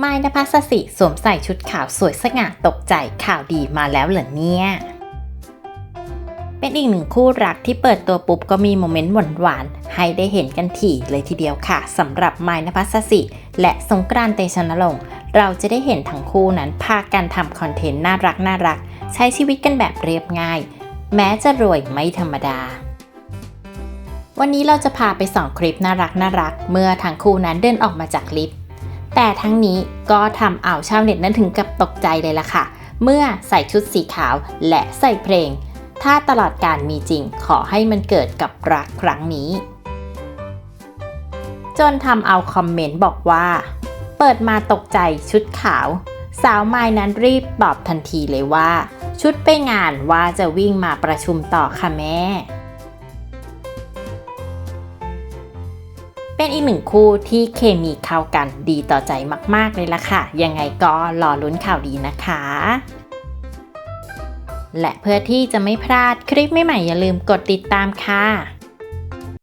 ไม้นภัสสิสวมใส่ชุดขาวสวยสง่าตกใจข่าวดีมาแล้วเหรอเนี่ย เป็นอีกหนึ่งคู่รักที่เปิดตัวปุ๊บก็มีโมเมนต์หวานๆให้ได้เห็นกันถี่เลยทีเดียวค่ะสำหรับไม้นภัสสิ และสงกรานต์เตชนรงค์เราจะได้เห็นทั้งคู่นั้นพากันทำคอนเทนต์น่ารักน่ารัก ใช้ชีวิตกันแบบเรียบง่าย แม้จะรวยไม่ธรรมดาวันนี้เราจะพาไปส่องคลิปน่ารักน่ารัก เมื่อทั้งคู่นั้นเดินออกมาจากลิฟต์ แต่ทั้งนี้ก็ทำเอาชาวเน็ตนั้นถึงกับตกใจเลยล่ะค่ะ เมื่อใส่ชุดสีขาวและใส่เพลง ถ้าตลอดการมีจริงขอให้มันเกิดกับรักครั้งนี้ จนทำเอาคอมเมนต์บอกว่า เปิดมาตกใจชุดขาว สาวไม้นั้นรีบตอบทันทีเลยว่า ชุดไปงานว่าจะวิ่งมาประชุมต่อค่ะแม่ เป็นอีกหนึ่งคู่ที่เคมีเข้ากันดีต่อใจมากๆเลยล่ะค่ะ ยังไงก็รอลุ้นข่าวดีนะคะ และเพื่อที่จะไม่พลาดคลิปใหม่ๆอย่าลืมกดติดตามค่ะ